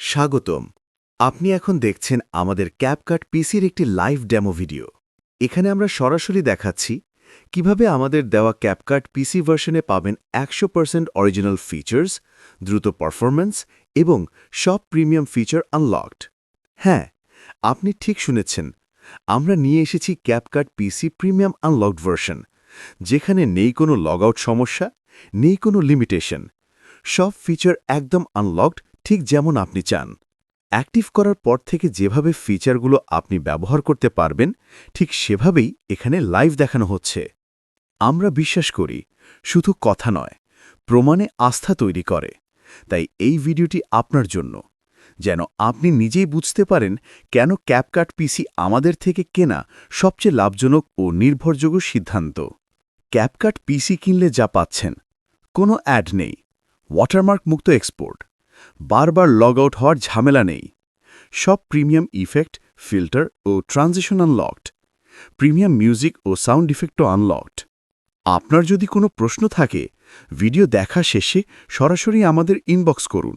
স্বাগতম। আপনি এখন দেখছেন আমাদের ক্যাপকাট পিসির একটি লাইভ ডেমো ভিডিও। এখানে আমরা সরাসরি দেখাচ্ছি কীভাবে আমাদের দেওয়া ক্যাপকাট পিসি ভার্সনে পাবেন একশো পার্সেন্ট অরিজিনাল ফিচার্স, দ্রুত পারফরম্যান্স এবং সব প্রিমিয়াম ফিচার আনলকড। হ্যাঁ আপনি ঠিক শুনেছেন, আমরা নিয়ে এসেছি CapCut PC premium unlocked version, যেখানে নেই কোনো লগআউট সমস্যা, নেই কোনো লিমিটেশন সব ফিচার একদম আনলকড ঠিক যেমন আপনি চান। অ্যাক্টিভ করার পর থেকে যেভাবে ফিচারগুলো আপনি ব্যবহার করতে পারবেন, ঠিক সেভাবেই এখানে লাইভ দেখানো হচ্ছে। আমরা বিশ্বাস করি, শুধু কথা নয়, প্রমাণে আস্থা তৈরি করে। তাই এই ভিডিওটি আপনার জন্য। যেন আপনি নিজেই বুঝতে পারেন কেন ক্যাপকাট পিসি আমাদের থেকে কেনা সবচেয়ে লাভজনক ও নির্ভরযোগ্য সিদ্ধান্ত। ক্যাপকাট পিসি কিনলে যা পাচ্ছেন, কোনো অ্যাড নেই। ওয়াটারমার্ক মুক্ত এক্সপোর্ট বারবার লগ আউট হওয়ার ঝামেলা নেই। সব প্রিমিয়াম ইফেক্ট ফিল্টার ও ট্রানজিশন আনলকড প্রিমিয়াম মিউজিক ও সাউন্ড ইফেক্টও আনলকড আপনার যদি কোনো প্রশ্ন থাকে ভিডিও দেখা শেষে সরাসরি আমাদের ইনবক্স করুন।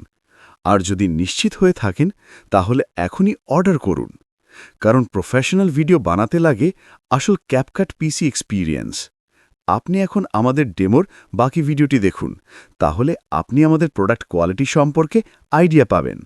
আর যদি নিশ্চিত হয়ে থাকেন, তাহলে এখনই অর্ডার করুন। কারণ প্রফেশনাল ভিডিও বানাতে লাগে আসল ক্যাপকাট পিসি এক্সপিরিয়েন্স আপনি এখন আমাদের ডেমোর বাকি ভিডিওটি দেখুন, তাহলে আপনি আমাদের প্রোডাক্ট কোয়ালিটি সম্পর্কে আইডিয়া পাবেন।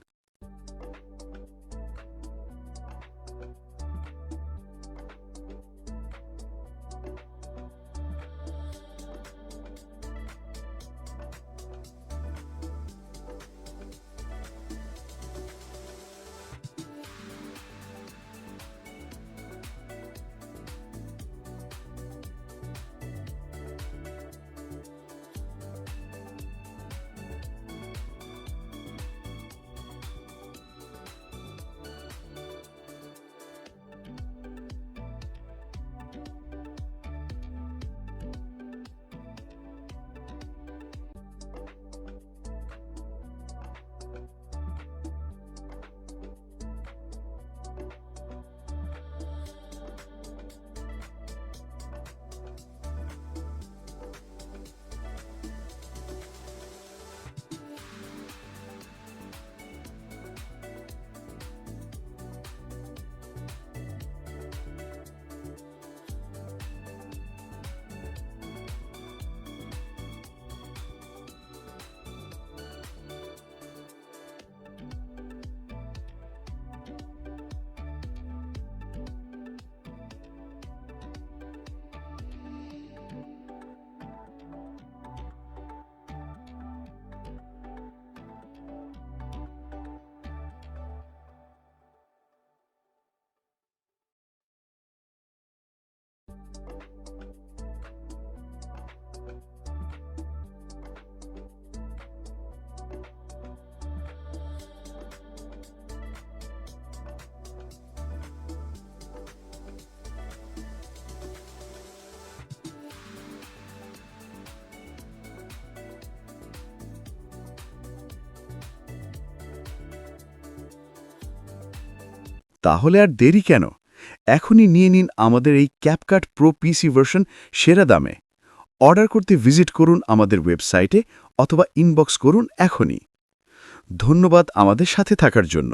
তাহলে আর দেরি কেন? এখনই নিয়ে নিন আমাদের এই ক্যাপকাট প্রো পিসি ভার্সন সেরা দামে। অর্ডার করতে ভিজিট করুন আমাদের ওয়েবসাইটে অথবা ইনবক্স করুন এখনই। ধন্যবাদ আমাদের সাথে থাকার জন্য।